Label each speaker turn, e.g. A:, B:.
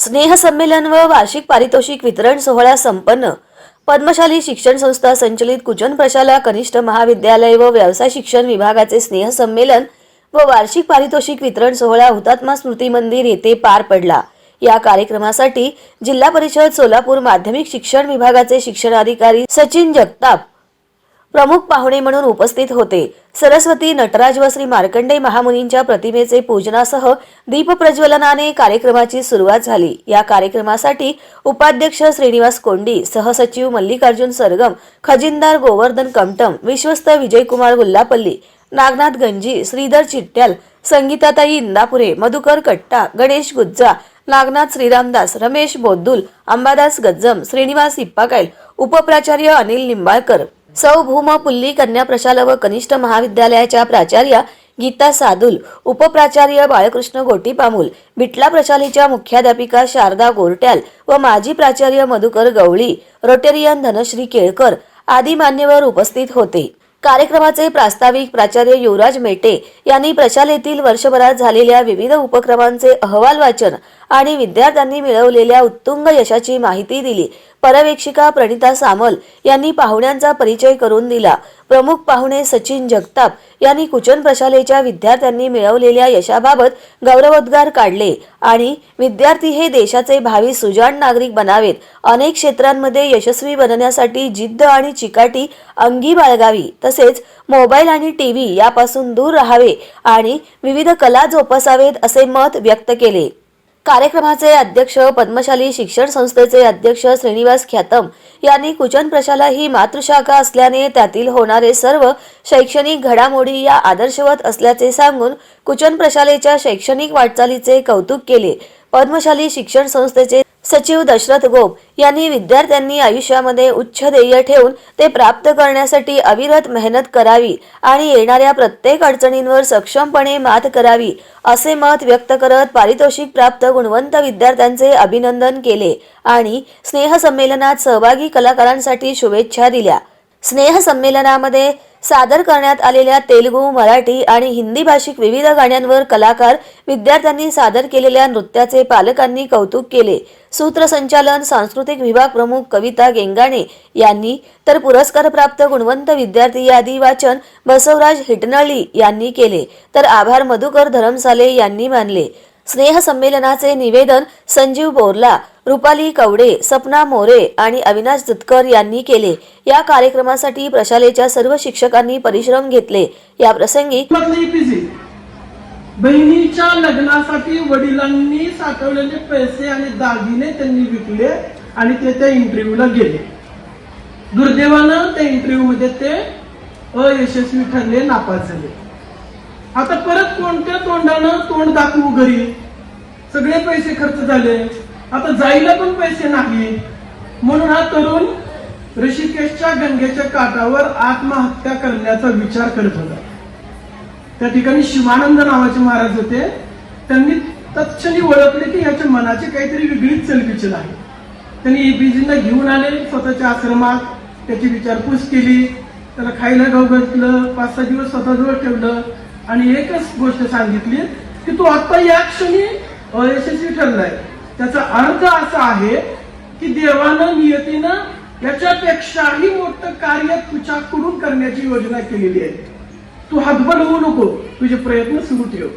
A: स्नेहसंमेलन व वार्षिक पारितोषिक वितरण सोहळा संपन्न. पद्मशाली शिक्षण संस्था संचलित कुचन प्रशाला कनिष्ठ महाविद्यालय व व्यवसाय शिक्षण विभागाचे स्नेहसंमेलन व वार्षिक पारितोषिक वितरण सोहळा हुतात्मा स्मृती मंदिर येथे पार पडला. या कार्यक्रमासाठी जिल्हा परिषद सोलापूर माध्यमिक शिक्षण विभागाचे शिक्षणाधिकारी सचिन जगताप प्रमुख पाहुणे म्हणून उपस्थित होते. सरस्वती नटराज व श्री मार्कंडे महामुनींच्या प्रतिमेचे पूजनासह दीपप्रज्वलनाने कार्यक्रमाची सुरुवात झाली. या कार्यक्रमासाठी उपाध्यक्ष श्रीनिवास कोंडी सहसचिव मल्लिकार्जुन सरगम खजिनदार गोवर्धन कमटम विश्वस्त विजयकुमार गुल्लापल्ली नागनाथ गंजी श्रीधर चिट्ट्याल संगीताताई इंदापुरे मधुकर कट्टा गणेश गुज्जा नागनाथ श्रीरामदास रमेश बोद्दुल अंबादास गज्जम श्रीनिवास इप्पाकायल उपप्राचार्य अनिल निंबाळकर सौ भूम पुल्ली कन्या प्रशाल व कनिष्ठ महाविद्यालयाच्या प्राचार्या गीता सादुल उपप्राचार्य बाळकृष्ण गोटीपामुल बिटला प्रशालेच्या मुख्याध्यापिका शारदा गोरट्याल व माजी प्राचार्य मधुकर गवळी रोटेरियन धनश्री केळकर आदी मान्यवर उपस्थित होते. कार्यक्रमाचे प्रास्ताविक प्राचार्य युवराज मेटे यांनी प्रशालेतील वर्षभरात झालेल्या विविध उपक्रमांचे अहवाल वाचन आणि विद्यार्थ्यांनी मिळवलेल्या उत्तुंग यशाची माहिती दिली. पर्यवेक्षिका प्रणिता सामल यांनी पाहुण्यांचा परिचय करून दिला. प्रमुख पाहुणे सचिन जगताप यांनी कुचन प्रशालेच्या विद्यार्थ्यांनी मिळवलेल्या यशाबाबत गौरवोद्गार काढले आणि विद्यार्थी हे देशाचे भावी सुजाण नागरिक बनावेत. अनेक क्षेत्रांमध्ये यशस्वी बनण्यासाठी जिद्द आणि चिकाटी अंगी बाळगावी तसेच मोबाईल आणि टीव्ही यापासून दूर राहावे आणि विविध कला जोपासावेत असे मत व्यक्त केले. कार्यक्रमाचे अध्यक्ष पद्मशाली शिक्षण संस्थेचे अध्यक्ष श्रीनिवास ख्यातम यांनी कुचन प्रशाला ही मातृशाखा असल्याने त्यातील होणारे सर्व शैक्षणिक घडामोडी या आदर्शवत असल्याचे सांगून कुचन प्रशालेच्या शैक्षणिक वाटचालीचे कौतुक केले. पद्मशाली शिक्षण संस्थेचे सचिव दशरथ गोप यांनी विद्यार्थ्यांनी आयुष्यामध्ये उच्च ध्येय ठेवून ते प्राप्त करण्यासाठी अविरत मेहनत करावी आणि येणाऱ्या प्रत्येक अडचणींवर सक्षमपणे मात करावी असे मत व्यक्त करत पारितोषिक प्राप्त गुणवंत विद्यार्थ्यांचे अभिनंदन केले आणि स्नेह संमेलनात सहभागी कलाकारांसाठी शुभेच्छा दिल्या. स्नेह संमेलनामध्ये सादर करण्यात आलेल्या तेलुगू मराठी आणि हिंदी भाषिक विविध गाण्यांवर कलाकार विद्यार्थ्यांनी सादर केलेल्या नृत्याचे पालकांनी कौतुक केले. सूत्रसंचालन सांस्कृतिक विभाग प्रमुख कविता गेंगाणे यांनी तर पुरस्कार प्राप्त गुणवंत विद्यार्थी यादी वाचन बसवराज हिटनळी यांनी केले. तर आभार मधुकर धरमसाले यांनी मानले. स्नेह संमेलनाचे निवेदन संजीव बोरला रुपाली कवडे सपना मोरे आणि अविनाश दुतकर यांनी केले. या कार्यक्रमासाठी प्रशालेच्या सर्व शिक्षकांनी परिश्रम घेतले. या प्रसंगी
B: बहिणीच्या लग्नासाठी वडिलांनी साठवलेले पैसे आणि दागिने त्यांनी विकले आणि ते त्या इंटरव्ह्यूला गेले. दुर्दैवानं त्या इंटरव्ह्यू मध्ये ते अयशस्वी ठरले नापास झाले. आता परत कोणत्या तोंडानं तोंड दाखवू घरी? सगळे पैसे खर्च झाले. आता जायला पण पैसे नाही. म्हणून हा तरुण ऋषिकेशच्या गंगेच्या काठावर आत्महत्या करण्याचा विचार करत होता. त्या ठिकाणी शिवानंद नावाचे महाराज होते. त्यांनी तत्क्षणी ओळखले की याच्या मनाची काहीतरी वेगळीच चलबिचल आहे. त्यांनी एबीजींना घेऊन आले स्वतःच्या आश्रमात. त्याची विचारपूस केली. त्याला खायला गाव घातलं पाच सहा दिवस स्वतःजवळ ठेवलं आणि एकच गोष्ट सांगितली की तू आता या क्षणी अयशस्वी ठरलाय. त्याचा अर्थ असा आहे की देवानं नियतीनं याच्यापेक्षाही मोठं कार्य तुझ्याकडून करण्याची योजना केलेली आहे. तू हातबल होऊ नको. तुझे प्रयत्न सुरू ठेव.